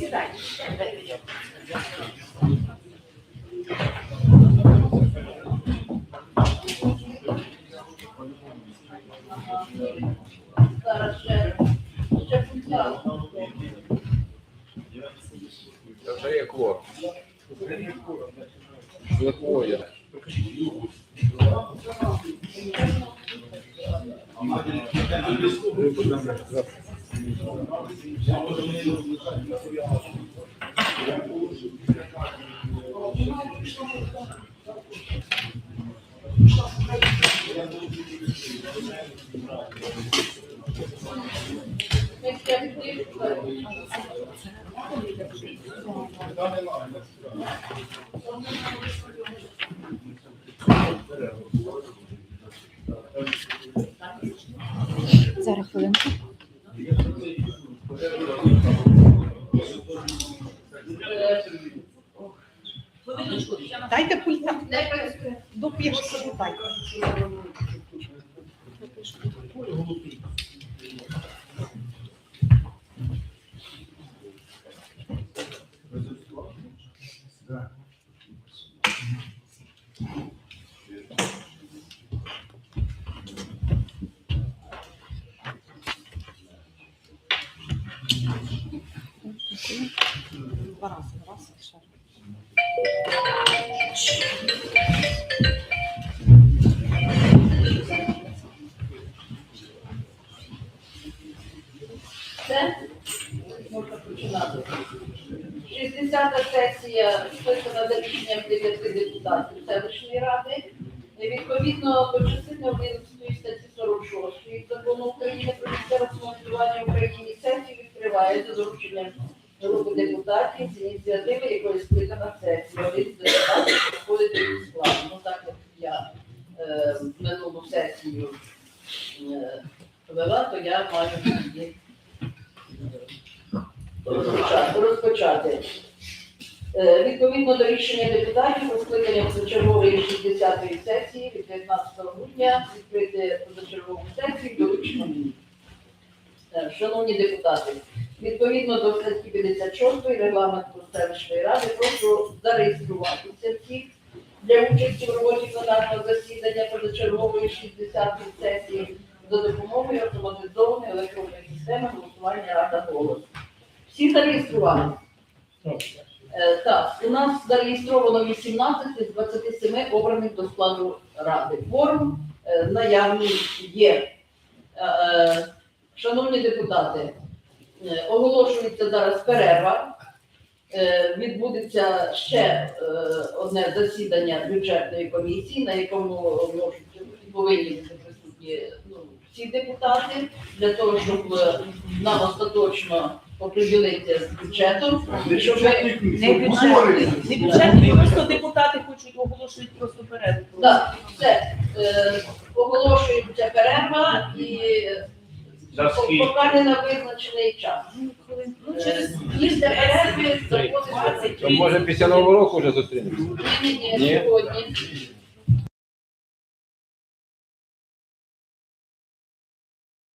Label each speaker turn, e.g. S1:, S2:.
S1: Зараз ще, ще
S2: вже є кворум. Вже двоє.
S1: Ми ще
S3: Зараз хвилинку. Дайте пульта.
S1: Не працює.
S3: Допишіть, дайте. Два рази, раз і ще.
S1: Це можна починати. 60-та сесія скликана за рішенням 9 депутатів селищної ради. Відповідно до частини 11 статті 46 закону України про місцеве самоврядування в Україні сесію відкриває за дорученням групи депутатів з ініціативи якої скликана сесія. Один з депутатів входить до складу. Ну так як я е, минулу сесію е, то я маю її розпочати. розпочати. Е, Відповідно до рішення депутатів про скликання позачергової 60-ї сесії від 19 грудня відкрити позачергову сесію доручено мені. Е, Шановні депутати, відповідно до статті 56 регламенту селищної ради, прошу зареєструватися всіх для участі в роботі пленарного засідання позачергової 60-ї сесії за допомогою автоматизованої електронної системи голосування Рада голос. Всі зареєстрували? Е, Так, у нас зареєстровано 18 з 27 обраних до складу ради. Форум е, наявний є. Е, Шановні депутати, оголошується зараз перерва. Відбудеться ще одне засідання бюджетної комісії, на якому можуть повинні бути присутні ну, всі депутати для того, щоб нам остаточно оприділитися з бюджетом, щоб ми
S4: Не бюджетний, не бюджетний, просто депутати хочуть оголошують просто перерву.
S1: Так, все. Е, оголошується перерва і
S5: За скільки?
S1: поки не на визначений час.
S4: Ну, через
S1: Після перерви заходить
S4: Двадцять.
S2: То може після Нового року вже зустрінемося?
S1: Ні, ні,
S2: Ні?
S1: ні, сьогодні.